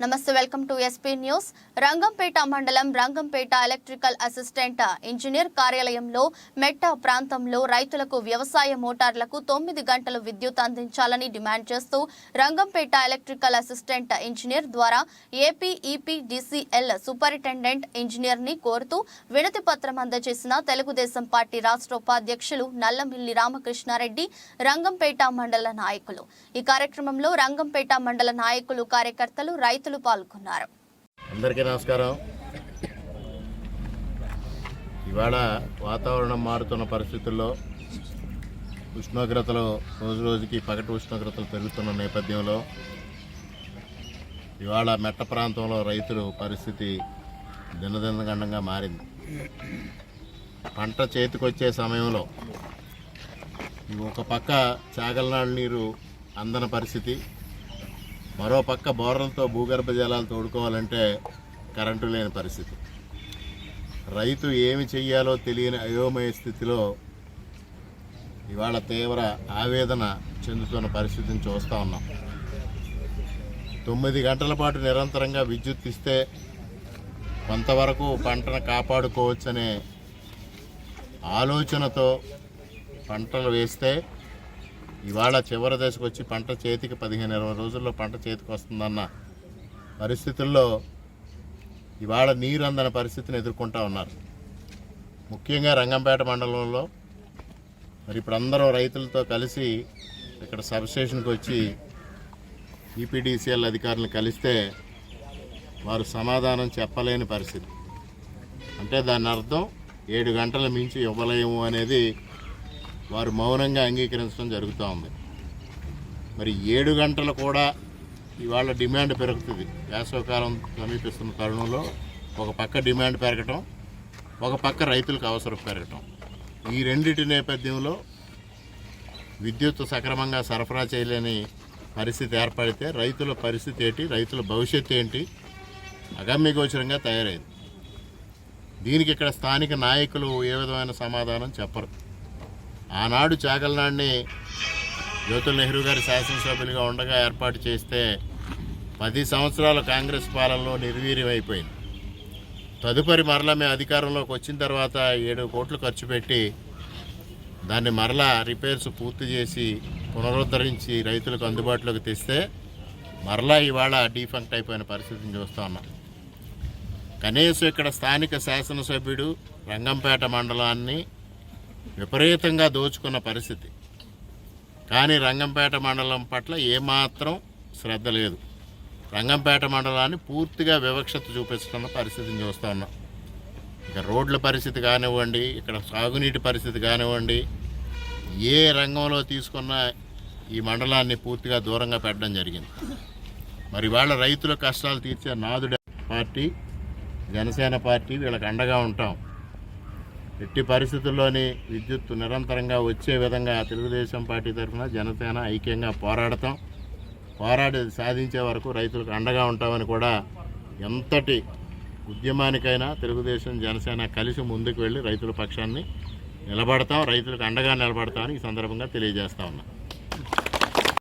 నమస్తే welcome to SP news Rangampet మండలం Rangampet electrical assistant engineer కార్యాలయంలో మెట్ట ప్రాంతంలో రైతులకు వ్యవసాయ మోటార్లకు తొమ్మిది గంటలు విద్యుత్ అందించాలని డిమాండ్ చేస్తూ రంగంపేట ఎలక్ట్రికల్ అసిస్టెంట్ ఇంజనీర్ ద్వారా ఏపీ ఈపీడీసీఎల్ సూపరింటెండెంట్ ఇంజనీర్ని కోరుతూ వినతి పత్రం అందజేసిన తెలుగుదేశం పార్టీ రాష్ట్ర ఉపాధ్యక్షులు నల్లమిల్లి రామకృష్ణారెడ్డి రంగంపేట మండల నాయకులు. ఈ కార్యక్రమంలో రంగంపేట మండల నాయకులు కార్యకర్తలు రైతులు పాల్గొన్నారు. అందరికీ నమస్కారం. ఇవాళ వాతావరణం మారుతున్న పరిస్థితుల్లో ఉష్ణోగ్రతలు రోజు రోజుకి పగటి ఉష్ణోగ్రతలు పెరుగుతున్న నేపథ్యంలో ఇవాళ మెట్ట ప్రాంతంలో రైతులు పరిస్థితి దినదినగండంగా మారింది. పంట చేతికొచ్చే సమయంలో ఒక పక్క చాగలనాడు నీరు అందన పరిస్థితి మరోపక్క బోర్లతో భూగర్భ జలాలు తోడుకోవాలంటే కరెంటు లేని పరిస్థితి. రైతు ఏమి చెయ్యాలో తెలియని అయోమయ స్థితిలో ఇవాళ తీవ్ర ఆవేదన చెందుతున్న పరిస్థితిని చూస్తూ ఉన్నాం. తొమ్మిది గంటల పాటు నిరంతరంగా విద్యుత్ ఇస్తే కొంతవరకు పంటను కాపాడుకోవచ్చనే ఆలోచనతో పంటలు వేస్తే ఇవాళ చివరి దశకు వచ్చి పంట చేతికి పదిహేను ఇరవై రోజుల్లో పంట చేతికి వస్తుందన్న పరిస్థితుల్లో ఇవాళ నీరు అందని పరిస్థితిని ఎదుర్కొంటా ఉన్నారు. ముఖ్యంగా రంగంపేట మండలంలో మరి ఇప్పుడు అందరూ రైతులతో కలిసి ఇక్కడ సబ్స్టేషన్కి వచ్చి ఈపీడీసీఎల్ అధికారులను కలిస్తే వారు సమాధానం చెప్పలేని పరిస్థితి. అంటే దాని అర్థం ఏడు గంటల మించి ఇవ్వలేము అనేది వారు మౌనంగా అంగీకరించడం జరుగుతూ ఉంది. మరి ఏడు గంటలు కూడా ఇవాళ డిమాండ్ పెరుగుతుంది. వేసవకాలం సమీపిస్తున్న తరుణంలో ఒక పక్క డిమాండ్ పెరగటం ఒక పక్క రైతులకు అవసరం పెరగటం. ఈ రెండింటి నేపథ్యంలో విద్యుత్ సక్రమంగా సరఫరా చేయలేని పరిస్థితి ఏర్పడితే రైతుల పరిస్థితి ఏంటి రైతుల భవిష్యత్తు ఏంటి అగమ్యగోచరంగా తయారైంది. దీనికి ఇక్కడ స్థానిక నాయకులు ఏ విధమైన సమాధానం చెప్పరు. ఆనాడు చాగల్నాడిని జ్యోతుల్ నెహ్రూ గారి శాసనసభ్యులుగా ఉండగా ఏర్పాటు చేస్తే పది సంవత్సరాల కాంగ్రెస్ పాలనలో నిర్వీర్యమైపోయింది. తదుపరి మరలా మేము అధికారంలోకి వచ్చిన తర్వాత ఏడు కోట్లు ఖర్చు పెట్టి దాన్ని మరలా రిపేర్స్ పూర్తి చేసి పునరుద్ధరించి రైతులకు అందుబాటులోకి తెస్తే మరలా ఇవాళ డీఫంక్ట్ అయిపోయిన పరిస్థితిని చూస్తూ ఉన్నాం. కనీసం ఇక్కడ స్థానిక శాసనసభ్యుడు రంగంపేట మండలాన్ని విపరీతంగా దోచుకున్న పరిస్థితి. కానీ రంగంపేట మండలం పట్ల ఏమాత్రం శ్రద్ధ లేదు. రంగంపేట మండలాన్ని పూర్తిగా వివక్షత చూపిస్తున్న పరిస్థితిని చూస్తూ ఉన్నాం. ఇక రోడ్ల పరిస్థితి కానివ్వండి ఇక్కడ సాగునీటి పరిస్థితి కానివ్వండి ఏ రంగంలో తీసుకున్న ఈ మండలాన్ని పూర్తిగా దూరంగా పెట్టడం జరిగింది. మరి వాళ్ళ రైతుల కష్టాలు తీర్చే నాదుడే పార్టీ జనసేన పార్టీ వీళ్ళకి అండగా ఉంటాం. ఎట్టి పరిస్థితుల్లోని విద్యుత్ నిరంతరంగా వచ్చే విధంగా తెలుగుదేశం పార్టీ తరఫున జనసేన ఐక్యంగా పోరాడతాం. పోరాడి సాధించే వరకు రైతులకు అండగా ఉంటామని కూడా ఎంతటి ఉద్యమానికైనా తెలుగుదేశం జనసేన కలిసి ముందుకు వెళ్ళి రైతుల పక్షాన్ని నిలబడతాం. రైతులకు అండగా నిలబడతామని ఈ సందర్భంగా తెలియజేస్తా ఉన్నాం.